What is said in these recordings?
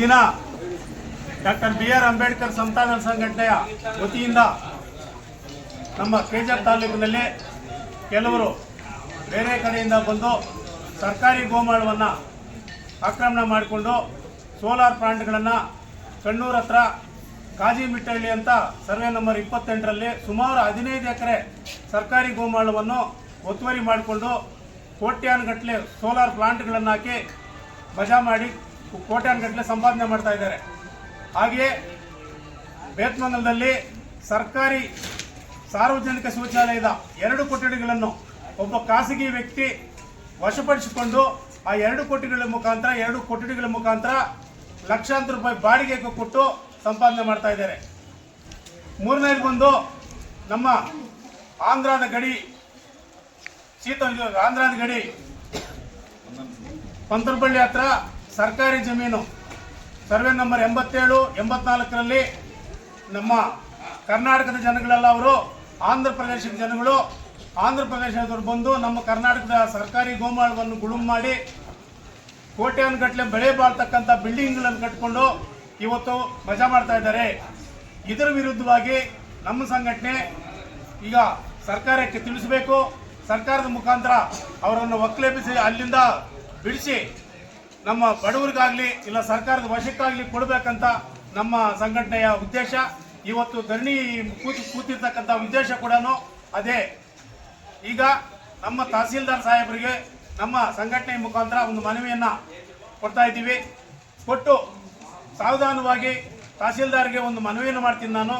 ದಿನ doctor B R Ambedkar ಸಂತಾನ ಸಂಘಟನೆಯ ವತಿಯಿಂದ ನಮ್ಮ ಕೇಜರ್ ತಾಲೂಕಿನಲ್ಲಿ ಕೆಲವರು ಬೇರೆ ಕಡೆಯಿಂದ ಬಂದು ಸರ್ಕಾರಿ ಗೋಮಾಳವನ್ನು ಆಕ್ರಮಣ ಮಾಡಿಕೊಂಡು ಸೋಲಾರ್ ಪ್ಲಾಂಟ್ಗಳನ್ನು ಕಣ್ಣೂರ್ ಹತ್ರ ಕಾಜಿಮಿಟ್ಟಹಳ್ಳಿ ಅಂತ ಸರ್ವೆ ನಂಬರ್ ಇಪ್ಪತ್ತೆಂಟರಲ್ಲಿ ಸುಮಾರು ಹದಿನೈದು ಎಕರೆ ಸರ್ಕಾರಿ ಗೋಮಾಳವನ್ನು ಒತ್ತುವರಿ ಮಾಡಿಕೊಂಡು ಕೋಟ್ಯಾನುಗಟ್ಟಲೆ ಸೋಲಾರ್ ಪ್ಲಾಂಟ್ಗಳನ್ನು ಹಾಕಿ ಮಜಾ ಮಾಡಿ ಕೋಟ್ಯಾನುಗಟ್ಟಲೆ ಸಂಪಾದನೆ ಮಾಡ್ತಾ ಇದ್ದಾರೆ. ಹಾಗೆಯೇ ಬೇತ್ಮಂಗಲದಲ್ಲಿ ಸರ್ಕಾರಿ ಸಾರ್ವಜನಿಕ ಶೌಚಾಲಯದ ಎರಡು ಕೊಠಡಿಗಳನ್ನು ಒಬ್ಬ ಖಾಸಗಿ ವ್ಯಕ್ತಿ ವಶಪಡಿಸಿಕೊಂಡು ಆ ಎರಡು ಕೋಟಿಗಳ ಮುಖಾಂತರ, ಎರಡು ಕೊಠಡಿಗಳ ಮುಖಾಂತರ ಲಕ್ಷಾಂತರ ರೂಪಾಯಿ ಬಾಡಿಗೆಗೆ ಕೊಟ್ಟು ಸಂಪಾದನೆ ಮಾಡ್ತಾ ಇದ್ದಾರೆ. ಮೂರನೇದು ಬಂದು ನಮ್ಮ ಆಂಧ್ರದ ಗಡಿ, ಶೀತ ಆಂಧ್ರದ ಗಡಿ ಪಂತರಬಳ್ಳಿ ಹತ್ರ ಸರ್ಕಾರಿ ಜಮೀನು. ಸರ್ವೆ ನಂಬರ್ ಎಂಬತ್ತೇಳು, ಎಂಬತ್ನಾಲ್ಕರಲ್ಲಿ ನಮ್ಮ ಕರ್ನಾಟಕದ ಜನಗಳೆಲ್ಲ ಅವರು, ಆಂಧ್ರ ಪ್ರದೇಶದ ಜನಗಳು, ಆಂಧ್ರ ಪ್ರದೇಶದವರು ಬಂದು ನಮ್ಮ ಕರ್ನಾಟಕದ ಸರ್ಕಾರಿ ಗೋಮಾಳವನ್ನು ಗುಳುಂ ಮಾಡಿ ಕೋಟ್ಯಾನುಗಟ್ಟಲೆ ಬೆಳೆ ಬಾಳ್ತಕ್ಕಂಥ ಬಿಲ್ಡಿಂಗ್ಗಳನ್ನು ಕಟ್ಕೊಂಡು ಇವತ್ತು ಮಜಾ ಮಾಡ್ತಾ ಇದ್ದಾರೆ. ಇದರ ವಿರುದ್ಧವಾಗಿ ನಮ್ಮ ಸಂಘಟನೆ ಈಗ ಸರ್ಕಾರಕ್ಕೆ ತಿಳಿಸಬೇಕು. ಸರ್ಕಾರದ ಮುಖಾಂತರ ಅವರನ್ನು ಒಕ್ಕಲೆಬ್ಬಿಸಿ ಅಲ್ಲಿಂದ ಬಿಡಿಸಿ ನಮ್ಮ ಬಡವರಿಗಾಗ್ಲಿ, ಇಲ್ಲ ಸರ್ಕಾರದ ವಶಕ್ಕಾಗ್ಲಿ ಕೊಡಬೇಕಂತ ನಮ್ಮ ಸಂಘಟನೆಯ ಉದ್ದೇಶ. ಇವತ್ತು ಧರಣಿ ಕೂತು ಕೂತಿರ್ತಕ್ಕಂಥ ಉದ್ದೇಶ ಕೂಡ ಅದೇ. ಈಗ ನಮ್ಮ ತಹಸೀಲ್ದಾರ್ ಸಾಹೇಬರಿಗೆ ನಮ್ಮ ಸಂಘಟನೆ ಮುಖಾಂತರ ಒಂದು ಮನವಿಯನ್ನ ಕೊಡ್ತಾ ಇದ್ದೀವಿ. ಕೊಟ್ಟು ಸಾವಧಾನವಾಗಿ ತಹಸೀಲ್ದಾರ್ಗೆ ಒಂದು ಮನವಿಯನ್ನು ಮಾಡ್ತೀನಿ ನಾನು.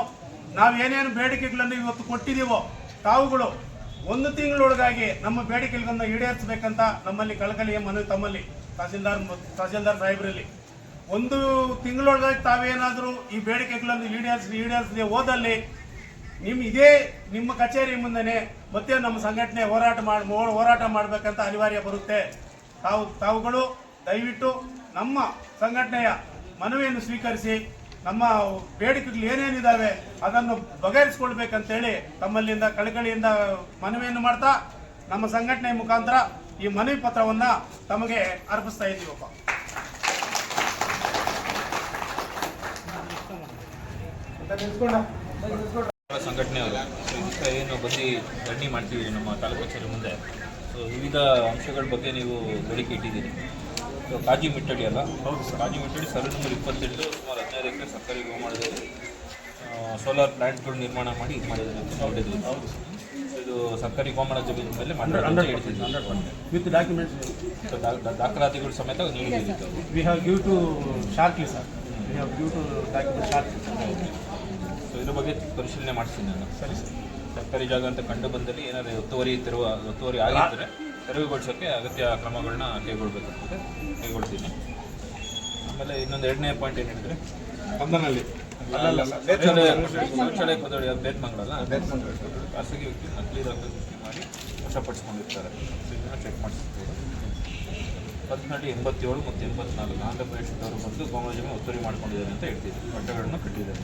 ನಾವು ಏನೇನು ಬೇಡಿಕೆಗಳನ್ನು ಇವತ್ತು ಕೊಟ್ಟಿದ್ದೀವೋ ತಾವುಗಳು ಒಂದು ತಿಂಗಳೊಳಗಾಗಿ ನಮ್ಮ ಬೇಡಿಕೆಗಳನ್ನು ಈಡೇರಿಸಬೇಕಂತ ನಮ್ಮಲ್ಲಿ ಕಳಕಳಿಯ ಮನವಿ ತಮ್ಮಲ್ಲಿ ತಹಸೀಲ್ದಾರ್ ತಹಸೀಲ್ದಾರ್ ಸಾಹೇಬರಲ್ಲಿ. ಒಂದು ತಿಂಗಳೊಳಗಾಗಿ ತಾವೇನಾದರೂ ಈ ಬೇಡಿಕೆಗಳನ್ನು ಈಡೇರಿಸಿ, ಈಡೇರಿಸದೆ ಹೋದಲ್ಲಿ ನಿಮ್ಮ ಇದೇ ನಿಮ್ಮ ಕಚೇರಿ ಮುಂದೆನೆ ಮತ್ತೆ ನಮ್ಮ ಸಂಘಟನೆ ಹೋರಾಟ ಮಾಡಿ ಹೋರಾಟ ಮಾಡಬೇಕಂತ ಅನಿವಾರ್ಯ ಬರುತ್ತೆ. ತಾವು, ತಾವುಗಳು ದಯವಿಟ್ಟು ನಮ್ಮ ಸಂಘಟನೆಯ ಮನವಿಯನ್ನು ಸ್ವೀಕರಿಸಿ ನಮ್ಮ ಬೇಡಿಕೆಗಳು ಏನೇನಿದ್ದಾವೆ ಅದನ್ನು ಬಗೆಹರಿಸ್ಕೊಳ್ಬೇಕಂತೇಳಿ ತಮ್ಮಲ್ಲಿಂದ ಕಳಕಳಿಯಿಂದ ಮನವಿಯನ್ನು ಮಾಡ್ತಾ ನಮ್ಮ ಸಂಘಟನೆ ಮುಖಾಂತರ ಈ ಮನವಿ ಪತ್ರವನ್ನ ತಮಗೆ ಅರ್ಪಿಸ್ತಾ ಇದ್ದೀವಪ್ಪ ಸಂಘಟನೆಯವರು ಇದಕ್ಕೆ ಏನು ಬಂದು ಧರಣಿ ಮಾಡ್ತೀವಿ ನಮ್ಮ ತಾಲೂಕು ಕಚೇರಿ ಮುಂದೆ. ಸೊ ವಿವಿಧ ಅಂಶಗಳ ಬಗ್ಗೆ ನೀವು ಬೇಡಿಕೆ ಇಟ್ಟಿದ್ದೀರಿ. ಸೊ ಕಾಜಿ ಮಿಟ್ಟಡಿ ಅಲ್ಲ? ಹೌದು sir. Kaji Mittadi survey number ಇಪ್ಪತ್ತೆಂಟು ಸುಮಾರು ಹದಿನೈದು ಎಕರೆ ಸರ್ಕಾರಿ ಗೋಮಾಳದಲ್ಲಿ ಸೋಲಾರ್ ಪ್ಲಾಂಟ್ಗಳು ನಿರ್ಮಾಣ ಮಾಡಿ ಇದು ನೋಡಿದ್ವಿ ಹೌದು ಇದು ಸರ್ಕಾರಿ ಕೋಮಣ ಜಮೀನು ಮೇಲೆ ವಿತ್ ಡಾಕ್ಯುಮೆಂಟ್ಸ್ ದಾಖಲಾತಿಗಳು ಸಮೇತ we we have give to sir we have have to document sharply so ಇದ್ರ ಬಗ್ಗೆ ಪರಿಶೀಲನೆ ಮಾಡಿಸ್ತೀನಿ ನಾನು. ಸರಿ ಸರ್ ಸರ್ಕಾರಿ ಜಾಗ ಅಂತ ಕಂಡು ಬಂದಲ್ಲಿ ಏನಾದ್ರು ಒತ್ತುವರಿ ತೆರವು ಒತ್ತುವರಿ ಆಗಿದ್ದರೆ ತೆರವುಗೊಳಿಸೋಕ್ಕೆ ಅಗತ್ಯ ಕ್ರಮಗಳನ್ನ ಕೈಗೊಳ್ಬೇಕಾಗ್ತದೆ. ಕೈಗೊಳ್ತೀನಿ. ಆಮೇಲೆ ಇನ್ನೊಂದು ಎರಡನೇ ಪಾಯಿಂಟ್ ಏನು ಹೇಳಿದ್ರೆ ಬಂಧನಲ್ಲಿ ಶೌಚಾಲಯ ಪದವಿ ಅದು ಬೇತ್ಮಂಗಲಲ್ಲ ಖಾಸಗಿ ವ್ಯಕ್ತಿ ನಕಲಿ ದಾಖಲೆ ಸೃಷ್ಟಿ ಮಾಡಿ ವಶಪಡಿಸ್ಕೊಂಡಿರ್ತಾರೆ. ಚೆಕ್ ಮಾಡಿಸ್ಬೋದು. ಹದಿನಾಡಿ ಎಂಬತ್ತೇಳು ಮತ್ತು ಎಂಬತ್ನಾಲ್ಕು ಆಂಧ್ರ ಪ್ರದೇಶದವರು ಬಂದು ಗೋಮಾಳ ಜಮೀನು ಒತ್ತುವರಿ ಮಾಡ್ಕೊಂಡಿದ್ದಾರೆ ಅಂತ ಹೇಳ್ತಿದ್ರು. ಬಟ್ಟೆಗಳನ್ನು ಕಟ್ಟಿದ್ದಾರೆ.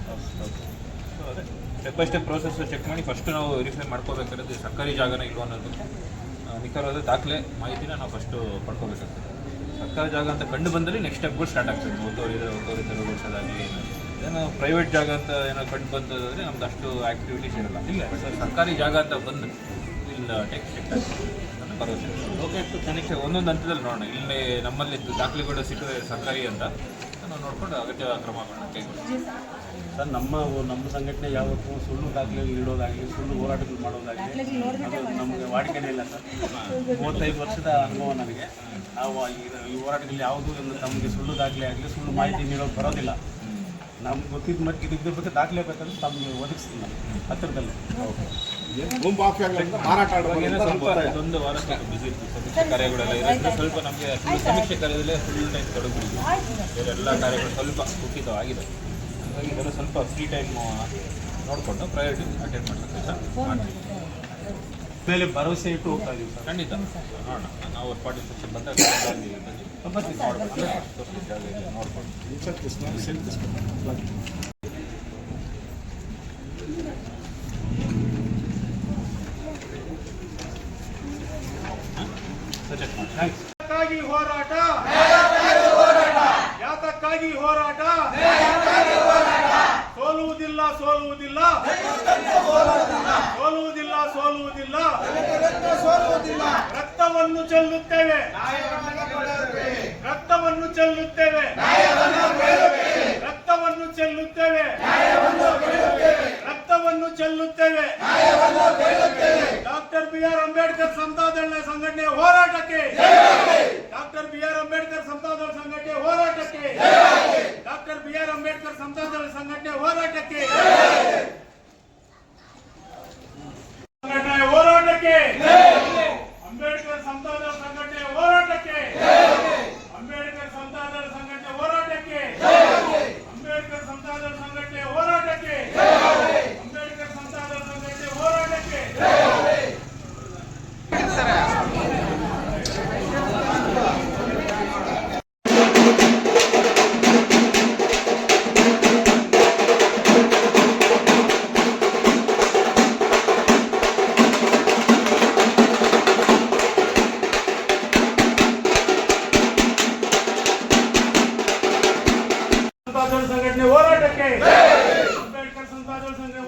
ಸೊ ಅದೇ. Step by step process check ಮಾಡಿ ಫಸ್ಟ್ ನಾವು ವೆರಿಫೈ ಮಾಡ್ಕೋಬೇಕಾದ್ರೆ ಸರ್ಕಾರಿ ಜಾಗನ ಇಲ್ವಾ ಅನ್ನೋದು ನಿಖರವಾದ ದಾಖಲೆ ಮಾಹಿತಿನ ನಾವು ಫಸ್ಟು ಪಡ್ಕೋಬೇಕಾಗ್ತದೆ. ಸರ್ಕಾರಿ ಜಾಗ ಅಂತ ಕಂಡು ಬಂದಲ್ಲಿ ನೆಕ್ಸ್ಟ್ ಸ್ಟೆಪ್ಗಳು ಸ್ಟಾರ್ಟ್ ಆಗ್ತದೆ. ಒತ್ತುವರಿ ಇದ್ರೆ ಒತ್ತುವರಿ ತೆರವುಗೊಳಿಸೋದಾಗಲಿ ಏನೋ ಪ್ರೈವೇಟ್ ಜಾಗ ಅಂತ ಏನೋ ಕಂಡು ಬಂತಂದರೆ ನಮ್ದು ಅಷ್ಟು ಆ್ಯಕ್ಟಿವಿಟೀಸ್ ಇರಲ್ಲ ಇಲ್ಲ ಸರ್ ಸರ್ಕಾರಿ ಜಾಗ ಅಂತ ಬಂದು ಇಲ್ಲ ಟೆಕ್ ಸೆಕ್ಟರ್ ಭರವಸೆ ಓಕೆ ತನಿಖೆ ಒಂದೊಂದು ಹಂತದಲ್ಲಿ ನೋಡೋಣ. ಇಲ್ಲಿ ನಮ್ಮಲ್ಲಿ ದಾಖಲೆಗಳು ಸಿಕ್ಕಿದೆ ಸರ್ಕಾರಿ ಅಂತ ನಾವು ನೋಡಿಕೊಂಡು ಅಗತ್ಯ ಕ್ರಮಗಳನ್ನ ಕೈಗೊಳ್ತೀವಿ ಸರ್ ನಮ್ಮ ನಮ್ಮ ಸಂಘಟನೆ ಯಾವತ್ತೂ ಸುಳ್ಳು ದಾಖಲೆ ಇಡೋದಾಗಲಿ ಸುಳ್ಳು ಹೋರಾಟಗಳು ಮಾಡೋದಾಗಲಿ ಅದು ನಮಗೆ ವಾಡಿಕೆನೇ ಇಲ್ಲ ಸರ್. ಮೂವತ್ತೈದು ವರ್ಷದ ಅನುಭವ ನನಗೆ ನಾವು ಈ ಹೋರಾಟಗಳು ಹೋರಾಟದಲ್ಲಿ ಯಾವುದೂ ತಮಗೆ ಸುಳ್ಳು ದಾಖಲೆ ಆಗಲಿ ಸುಳ್ಳು ಮಾಹಿತಿ ನೀಡೋಕೆ ಬರೋದಿಲ್ಲ. ನಮ್ಗೆ ಗೊತ್ತಿದ್ದ ಮಟ್ಟಿಗೆ ಇದ್ರ ಬಗ್ಗೆ ದಾಖಲೆ ಬೇಕಂದ್ರೆ ತಮಗೆ ಒದಗಿಸ್ತೀನಿ ನಾನು. ಹತ್ತಿರದಲ್ಲಿ ಸ್ವಲ್ಪ ಇದೊಂದು ವಾರ ಸ್ವಲ್ಪ ಬಿಸಿ ಸಮೀಕ್ಷೆ ಕಾರ್ಯಗಳೆಲ್ಲ ಇರೋದ್ರಿಂದ ಸ್ವಲ್ಪ ನಮಗೆ ಫುಲ್ ಸಮೀಕ್ಷೆ ಕಾರ್ಯದಲ್ಲೇ ಫುಲ್ ಟೈಮ್ ತೊಡಗಿದ್ವಿ ಎಲ್ಲ ಕಾರ್ಯಗಳು ಸ್ವಲ್ಪ ಕುಟಿತವಾಗಿದೆ ಹಾಗಾಗಿ ಇದೆಲ್ಲ ಸ್ವಲ್ಪ ಫ್ರೀ ಟೈಮ್ ನೋಡಿಕೊಂಡು ಪ್ರಯಾರಿಟಿ ಅಟೆಂಡ್ ಮಾಡ್ಸೋಕ್ಕೆ ಸರ್ ಮಾಡ್ತೀವಿ. ಮೇಲೆ ಭರವಸೆ ಇಟ್ಟು ಹೋಗ್ತಾ ಇದೀವಿ ಸರ್. ಖಂಡಿತ. ನೋಡೋಣ. ನಾವು ಪಾರ್ಟಿಸಿಪೇಷನ್ ಬಂದಾಗ ನೋಡ್ಕೊಂಡು. ಬನ್ನಿ ಹೋರಾಟ? ಯಾತಕ್ಕಾಗಿ ಹೋರಾಟ? ಸೋಲುವುದಿಲ್ಲ ಸೋಲುವುದಿಲ್ಲ. ಸೋಲುವುದಿಲ್ಲ ಸೋಲುವುದಿಲ್ಲ. ರಕ್ತವನ್ನು ಚೆಲ್ಲುತ್ತೇವೆ. ರಕ್ತವನ್ನು ಚೆಲ್ಲುತ್ತೇವೆ ರಕ್ತವನ್ನು ಚೆಲ್ಲುತ್ತೇವೆ ರಕ್ತವನ್ನು ಚೆಲ್ಲುತ್ತೇವೆ ಡಾಕ್ಟರ್ ಬಿ ಆರ್ ಅಂಬೇಡ್ಕರ್ ಸಂತಾದಳ್ಳ ಸಂಘಟನೆ ಹೋರಾಟಕ್ಕೆ అంబేద్కర్ సంపాదన సంఘం